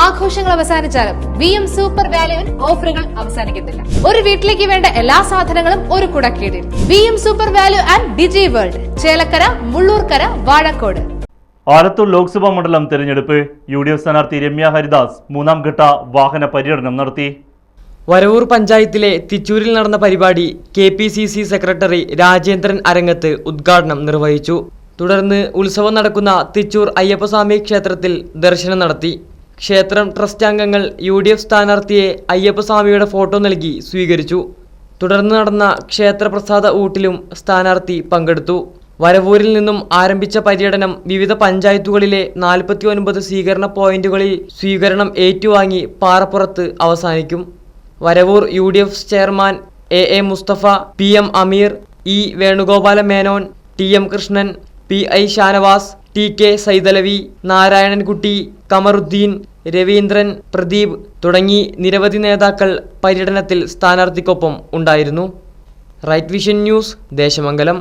ആഘോഷങ്ങൾ അവസാനിച്ചാലും V M super വാല്യുവിൽ ഓഫറുകൾ അവസാനിക്കുന്നില്ല ഒരു വീട്ടിലേക്ക് വേണ്ട എല്ലാ സാധനങ്ങളും ഒരു കുടക്കീടിൽ V M super value and DG world Chelakkara Mullurkara Vazhakkode. Alathur Lok Sabha മണ്ഡലം തെരഞ്ഞെടുപ്പ് യു ഡി എഫ് സ്ഥാനാർത്ഥി രമ്യ ഹരിദാസ് മൂന്നാം ഘട്ട വാഹന പര്യടനം നടത്തി. വരവൂർ പഞ്ചായത്തിലെ തിച്ചൂരിൽ നടന്ന പരിപാടി K P C C secretary Rajendran Arangath ഉദ്ഘാടനം നിർവഹിച്ചു. തുടർന്ന് ഉത്സവം നടക്കുന്ന തിച്ചൂർ അയ്യപ്പസ്വാമി ക്ഷേത്രത്തിൽ ദർശനം നടത്തി. ക്ഷേത്രം ട്രസ്റ്റ് അംഗങ്ങൾ യു ഡി എഫ് സ്ഥാനാർത്ഥിയെ അയ്യപ്പസ്വാമിയുടെ ഫോട്ടോ നൽകി സ്വീകരിച്ചു. തുടർന്ന് നടന്ന ക്ഷേത്രപ്രസാദ ഊട്ടിലും സ്ഥാനാർത്ഥി പങ്കെടുത്തു. വരവൂരിൽ നിന്നും ആരംഭിച്ച പര്യടനം വിവിധ പഞ്ചായത്തുകളിലെ നാൽപ്പത്തി ഒൻപത് സ്വീകരണ പോയിന്റുകളിൽ സ്വീകരണം ഏറ്റുവാങ്ങി പാറപ്പുറത്ത് അവസാനിക്കും. Varavoor U D F chairman A A Musthafa P M Ameer E Venugopala Menon T M Krishnan P I Shanavas T K Saithalavi Narayanankutty Kamaruddin Raveendran Pradeep തുടങ്ങി നിരവധി നേതാക്കൾ പര്യടനത്തിൽ സ്ഥാനാർത്ഥിക്കൊപ്പം ഉണ്ടായിരുന്നു. Right vision news Desamangalam.